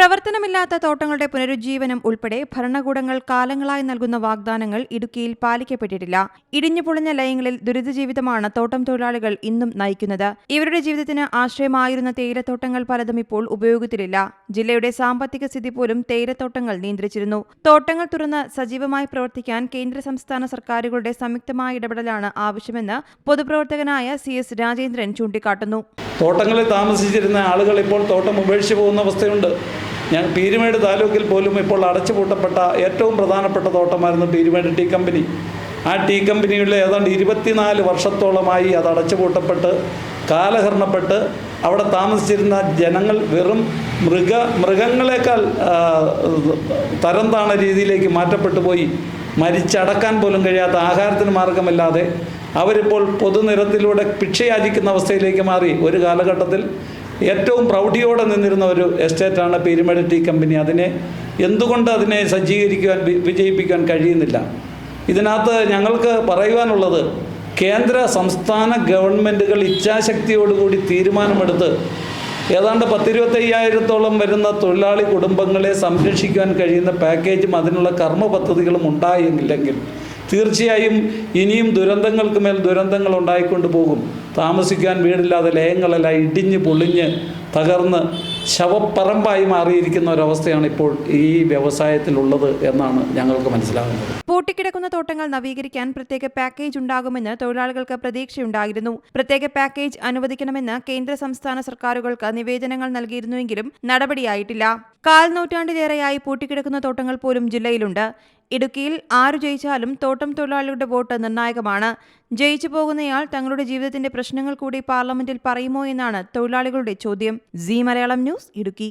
പ്രവർത്തനമില്ലാത്ത തോട്ടങ്ങളുടെ പുനരുജ്ജീവനം ഉൾപ്പെടെ ഭരണകൂടങ്ങൾ കാലങ്ങളായി നൽകുന്ന വാഗ്ദാനങ്ങൾ ഇടുക്കിയിൽ പാലിക്കപ്പെട്ടിട്ടില്ല. ഇടിഞ്ഞു പൊളിഞ്ഞ ലയങ്ങളിൽ ദുരിത ജീവിതമാണ് തോട്ടം തൊഴിലാളികൾ ഇന്നും നയിക്കുന്നത്. ഇവരുടെ ജീവിതത്തിന് ആശ്രയമായിരുന്ന തേയിലത്തോട്ടങ്ങൾ പലതും ഇപ്പോൾ ഉപയോഗത്തിലില്ല ജില്ലയുടെ സാമ്പത്തിക സ്ഥിതി പോലും തേയിലത്തോട്ടങ്ങൾ നിയന്ത്രിച്ചിരുന്നു. തോട്ടങ്ങൾ തുറന്ന് സജീവമായി പ്രവർത്തിക്കാൻ കേന്ദ്ര സംസ്ഥാന സർക്കാരുകളുടെ സംയുക്തമായ ഇടപെടലാണ് ആവശ്യമെന്ന് പൊതുപ്രവർത്തകനായ സി എസ് രാജേന്ദ്രൻ ചൂണ്ടിക്കാട്ടുന്നു. തോട്ടങ്ങളിൽ താമസിച്ചിരുന്ന ആളുകൾ ഇപ്പോൾ തോട്ടം ഉപേക്ഷിച്ച് പോകുന്ന അവസ്ഥയുണ്ട്. ഞാൻ പീരുമേട് താലൂക്കിൽ പോലും ഇപ്പോൾ അടച്ചുപൂട്ടപ്പെട്ട ഏറ്റവും പ്രധാനപ്പെട്ട തോട്ടമായിരുന്നു പീരുമേട് ടീ കമ്പനി. ആ ടീ കമ്പനിയുടെ ഏതാണ്ട് ഇരുപത്തിനാല് വർഷത്തോളമായി അത് അടച്ചുപൂട്ടപ്പെട്ട് കാലഹരണപ്പെട്ട് അവിടെ താമസിച്ചിരുന്ന ജനങ്ങൾ വെറും മൃഗ മൃഗങ്ങളെക്കാൾ തരം താണ രീതിയിലേക്ക് മാറ്റപ്പെട്ടു പോയി. മരിച്ചടക്കാൻ പോലും കഴിയാത്ത ആഹാരത്തിന് മാർഗമില്ലാതെ അവരിപ്പോൾ പൊതുനിരത്തിലൂടെ ഭിക്ഷയാചിക്കുന്ന അവസ്ഥയിലേക്ക് മാറി. ഒരു കാലഘട്ടത്തിൽ ഏറ്റവും പ്രൗഢിയോടെ നിന്നിരുന്ന ഒരു എസ്റ്റേറ്റാണ് പീരുമേട് ടീ കമ്പനി. അതിനെ എന്തുകൊണ്ട് അതിനെ സജ്ജീകരിക്കുവാൻ വിജയിപ്പിക്കാൻ കഴിയുന്നില്ല? ഇതിനകത്ത് ഞങ്ങൾക്ക് പറയുവാനുള്ളത് കേന്ദ്ര സംസ്ഥാന ഗവൺമെന്റുകൾ ഇച്ഛാശക്തിയോടുകൂടി തീരുമാനമെടുത്ത് ഏതാണ്ട് പത്തിരുപത്തയ്യായിരത്തോളം വരുന്ന തൊഴിലാളി കുടുംബങ്ങളെ സംരക്ഷിക്കാൻ കഴിയുന്ന പാക്കേജും അതിനുള്ള കർമ്മ പദ്ധതികളും ഉണ്ടായെങ്കിലെങ്കിൽ തീർച്ചയായും ഇനിയും ദുരന്തങ്ങൾക്ക് മേൽ ദുരന്തങ്ങൾ ഉണ്ടായിക്കൊണ്ട് പോകും. താമസിക്കാൻ വീടില്ലാതെ ലയങ്ങളെല്ലാം ഇടിഞ്ഞ് പൊളിഞ്ഞ് തകർന്ന് ശവപ്പറമ്പായി മാറിയിരിക്കുന്ന ഒരവസ്ഥയാണ് ഇപ്പോൾ ഈ വ്യവസായത്തിലുള്ളത് എന്നാണ് ഞങ്ങൾക്ക് മനസ്സിലാകുന്നത്. പൂട്ടിക്കിടക്കുന്ന തോട്ടങ്ങൾ നവീകരിക്കാൻ പ്രത്യേക പാക്കേജ് ഉണ്ടാകുമെന്ന് തൊഴിലാളികൾക്ക് പ്രതീക്ഷയുണ്ടായിരുന്നു. പ്രത്യേക പാക്കേജ് അനുവദിക്കണമെന്ന് കേന്ദ്ര സംസ്ഥാന സർക്കാരുകൾക്ക് നിവേദനങ്ങൾ നൽകിയിരുന്നുവെങ്കിലും നടപടിയായിട്ടില്ല. കാൽ നൂറ്റാണ്ടിലേറെയായി പൂട്ടിക്കിടക്കുന്ന തോട്ടങ്ങൾ പോലും ജില്ലയിലുണ്ട്. ഇടുക്കിയിൽ ആരു ജയിച്ചാലും തോട്ടം തൊഴിലാളികളുടെ വോട്ട് നിർണായകമാണ്. ജയിച്ചു പോകുന്നയാൾ തങ്ങളുടെ ജീവിതത്തിന്റെ പ്രശ്നങ്ങൾ കൂടി പാർലമെന്റിൽ പറയുമോ എന്നാണ് തൊഴിലാളികളുടെ ചോദ്യം. സി മലയാളം ന്യൂസ് ഇടുക്കി.